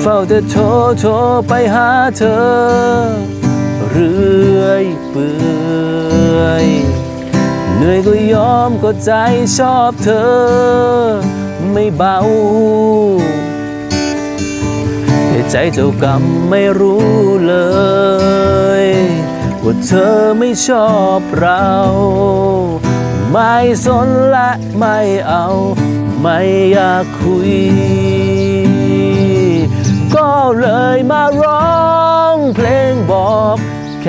เฝ้าแต่โทรโทรไปหาเธอ เรื่อยเปื่อยเหนื่อยก็ยอมก็ใจชอบเธอ ไม่เบาแต่ใจเจ้ากรรมไม่รู้เลย ว่าเธอไม่ชอบเรา ไม่สนและไม่เอา ไม่อยากคุย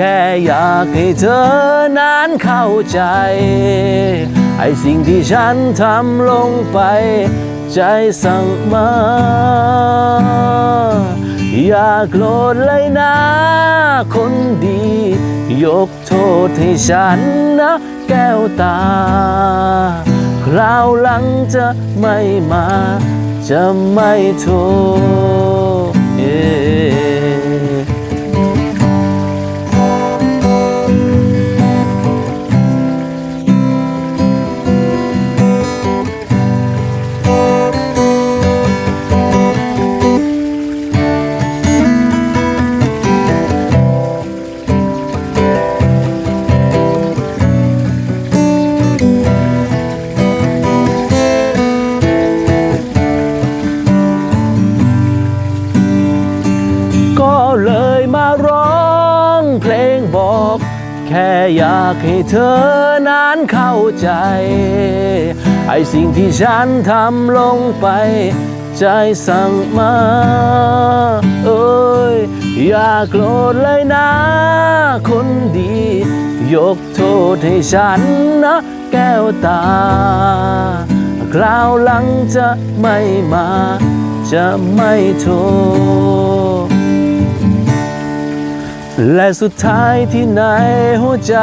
แค่อยากให้เธอนั้นเข้าใจ ไอ้สิ่งที่ฉันทำลงไป ใจสั่งมา อย่าโกรธเลยนะ คนดี ยกโทษให้ฉันนะแก้วตา คราวหลังจะไม่มา จะไม่โทษเเลยมาร้องเพลงบอก แค่อยากให้เธอนั้นเข้าใจ ไอ้สิ่งที่ฉันทำลงไป ใจสั่งมา เอ้ย อย่าโกรธเลยนะ คนดี ยกโทษให้ฉันนะแก้วตา คราวหลังจะไม่มา จะไม่โทษ และสุดท้ายที่ไหนหัวใจ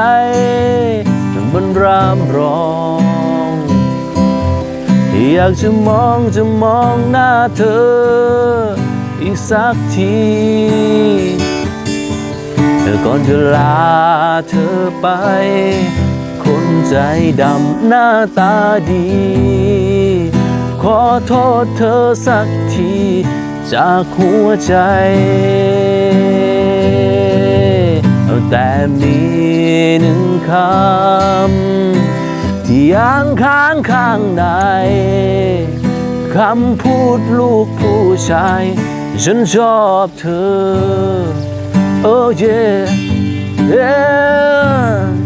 มันรามร้องอยากจะมองจะมองหน้าเธอ อีกสักทีแต่ก่อนจะลาเธอไป คนใจดำหน้าตาดี ขอโทษเธอสักทีจากหัวใจ แต่มีหนึ่งคำ ที่ยังค้างข้างในคำพูดลูกผู้ชาย ฉันชอบเธอ oh yeah yeah